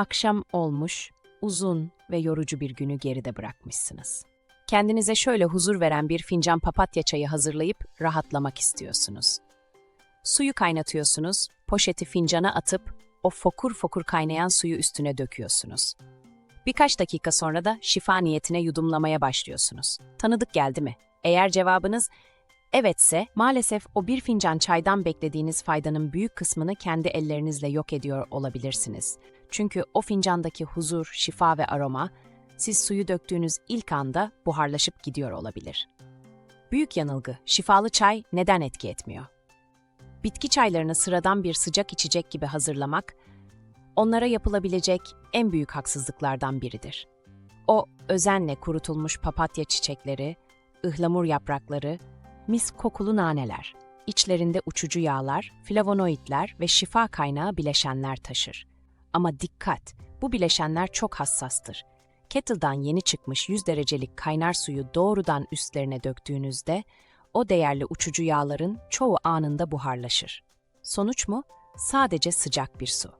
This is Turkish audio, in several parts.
Akşam olmuş, uzun ve yorucu bir günü geride bırakmışsınız. Kendinize şöyle huzur veren bir fincan papatya çayı hazırlayıp rahatlamak istiyorsunuz. Suyu kaynatıyorsunuz, poşeti fincana atıp o fokur fokur kaynayan suyu üstüne döküyorsunuz. Birkaç dakika sonra da şifa niyetine yudumlamaya başlıyorsunuz. Tanıdık geldi mi? Eğer cevabınız evetse maalesef o bir fincan çaydan beklediğiniz faydanın büyük kısmını kendi ellerinizle yok ediyor olabilirsiniz. Çünkü o fincandaki huzur, şifa ve aroma siz suyu döktüğünüz ilk anda buharlaşıp gidiyor olabilir. Büyük yanılgı, şifalı çay neden etki etmiyor? Bitki çaylarını sıradan bir sıcak içecek gibi hazırlamak, onlara yapılabilecek en büyük haksızlıklardan biridir. O özenle kurutulmuş papatya çiçekleri, ıhlamur yaprakları, mis kokulu naneler, içlerinde uçucu yağlar, flavonoidler ve şifa kaynağı bileşenler taşır. Ama dikkat, bu bileşenler çok hassastır. Kettle'dan yeni çıkmış 100 derecelik kaynar suyu doğrudan üstlerine döktüğünüzde o değerli uçucu yağların çoğu anında buharlaşır. Sonuç mu? Sadece sıcak bir su.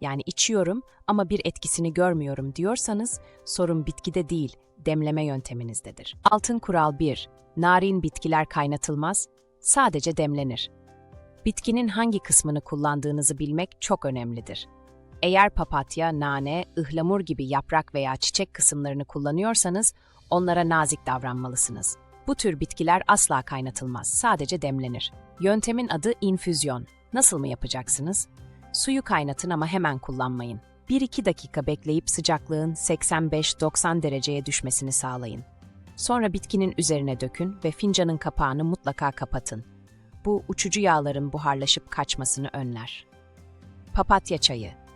Yani içiyorum ama bir etkisini görmüyorum diyorsanız sorun bitkide değil, demleme yönteminizdedir. Altın kural 1. Narin bitkiler kaynatılmaz, sadece demlenir. Bitkinin hangi kısmını kullandığınızı bilmek çok önemlidir. Eğer papatya, nane, ıhlamur gibi yaprak veya çiçek kısımlarını kullanıyorsanız onlara nazik davranmalısınız. Bu tür bitkiler asla kaynatılmaz, sadece demlenir. Yöntemin adı infüzyon. Nasıl mı yapacaksınız? Suyu kaynatın ama hemen kullanmayın. 1-2 dakika bekleyip sıcaklığın 85-90 dereceye düşmesini sağlayın. Sonra bitkinin üzerine dökün ve fincanın kapağını mutlaka kapatın. Bu uçucu yağların buharlaşıp kaçmasını önler. Papatya çayı.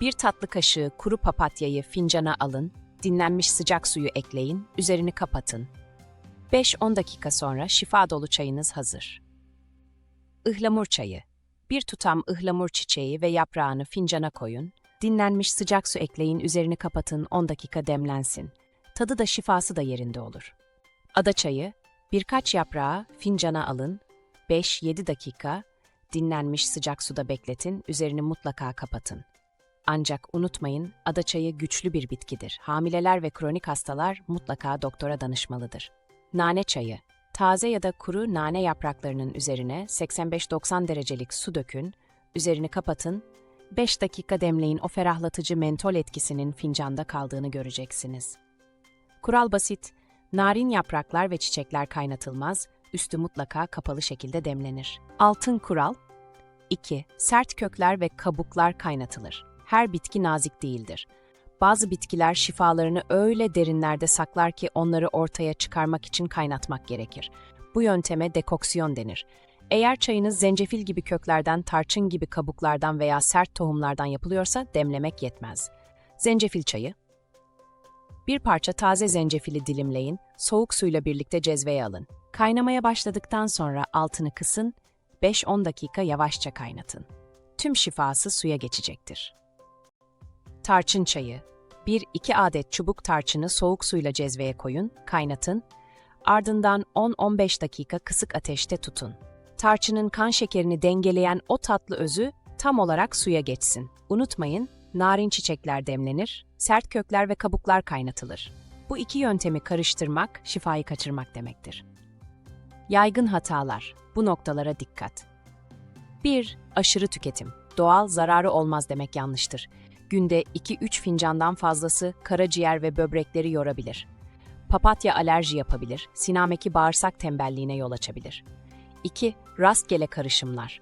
Bir tatlı kaşığı kuru papatyayı fincana alın, dinlenmiş sıcak suyu ekleyin, üzerini kapatın. 5-10 dakika sonra şifa dolu çayınız hazır. Ihlamur çayı. Bir tutam ıhlamur çiçeği ve yaprağını fincana koyun, dinlenmiş sıcak su ekleyin, üzerini kapatın, 10 dakika demlensin. Tadı da şifası da yerinde olur. Ada çayı. Birkaç yaprağı fincana alın, 5-7 dakika dinlenmiş sıcak suda bekletin, üzerini mutlaka kapatın. Ancak unutmayın, ada çayı güçlü bir bitkidir. Hamileler ve kronik hastalar mutlaka doktora danışmalıdır. Nane çayı. Taze ya da kuru nane yapraklarının üzerine 85-90 derecelik su dökün, üzerini kapatın, 5 dakika demleyin o ferahlatıcı mentol etkisinin fincanda kaldığını göreceksiniz. Kural basit, narin yapraklar ve çiçekler kaynatılmaz, üstü mutlaka kapalı şekilde demlenir. Altın kural 2. Sert kökler ve kabuklar kaynatılır. Her bitki nazik değildir. Bazı bitkiler şifalarını öyle derinlerde saklar ki onları ortaya çıkarmak için kaynatmak gerekir. Bu yönteme dekoksiyon denir. Eğer çayınız zencefil gibi köklerden, tarçın gibi kabuklardan veya sert tohumlardan yapılıyorsa demlemek yetmez. Zencefil çayı Bir parça taze zencefili dilimleyin, soğuk suyla birlikte cezveye alın. Kaynamaya başladıktan sonra altını kısın, 5-10 dakika yavaşça kaynatın. Tüm şifası suya geçecektir. Tarçın çayı. 1-2 adet çubuk tarçını soğuk suyla cezveye koyun, kaynatın. Ardından 10-15 dakika kısık ateşte tutun. Tarçının kan şekerini dengeleyen o tatlı özü tam olarak suya geçsin. Unutmayın, narin çiçekler demlenir, sert kökler ve kabuklar kaynatılır. Bu iki yöntemi karıştırmak, şifayı kaçırmak demektir. Yaygın hatalar. Bu noktalara dikkat. 1. Aşırı tüketim. Doğal zararı olmaz demek yanlıştır günde 2-3 fincandan fazlası karaciğer ve böbrekleri yorabilir. Papatya alerji yapabilir, sinameki bağırsak tembelliğine yol açabilir. 2. Rastgele karışımlar.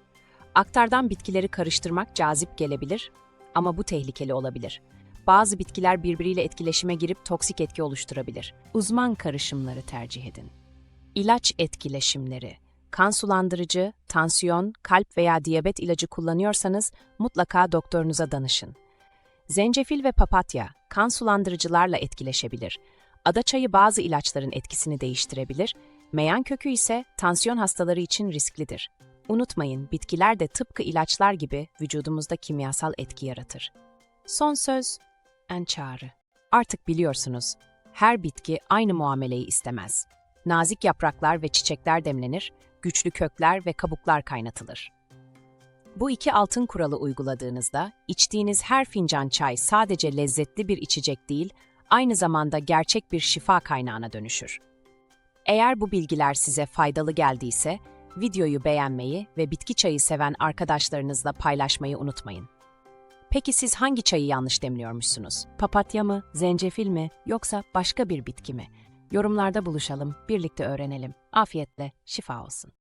Aktardan bitkileri karıştırmak cazip gelebilir ama bu tehlikeli olabilir. Bazı bitkiler birbiriyle etkileşime girip toksik etki oluşturabilir. Uzman karışımları tercih edin. İlaç etkileşimleri. Kan sulandırıcı, tansiyon, kalp veya diyabet ilacı kullanıyorsanız mutlaka doktorunuza danışın. Zencefil ve papatya kan sulandırıcılarla etkileşebilir. Ada çayı bazı ilaçların etkisini değiştirebilir, meyan kökü ise tansiyon hastaları için risklidir. Unutmayın, bitkiler de tıpkı ilaçlar gibi vücudumuzda kimyasal etki yaratır. Son söz, en çağrı. Artık biliyorsunuz, her bitki aynı muameleyi istemez. Nazik yapraklar ve çiçekler demlenir, güçlü kökler ve kabuklar kaynatılır. Bu iki altın kuralı uyguladığınızda içtiğiniz her fincan çay sadece lezzetli bir içecek değil, aynı zamanda gerçek bir şifa kaynağına dönüşür. Eğer bu bilgiler size faydalı geldiyse, videoyu beğenmeyi ve bitki çayı seven arkadaşlarınızla paylaşmayı unutmayın. Peki siz hangi çayı yanlış demliyormuşsunuz? Papatya mı, zencefil mi, yoksa başka bir bitki mi? Yorumlarda buluşalım, birlikte öğrenelim. Afiyetle, şifa olsun.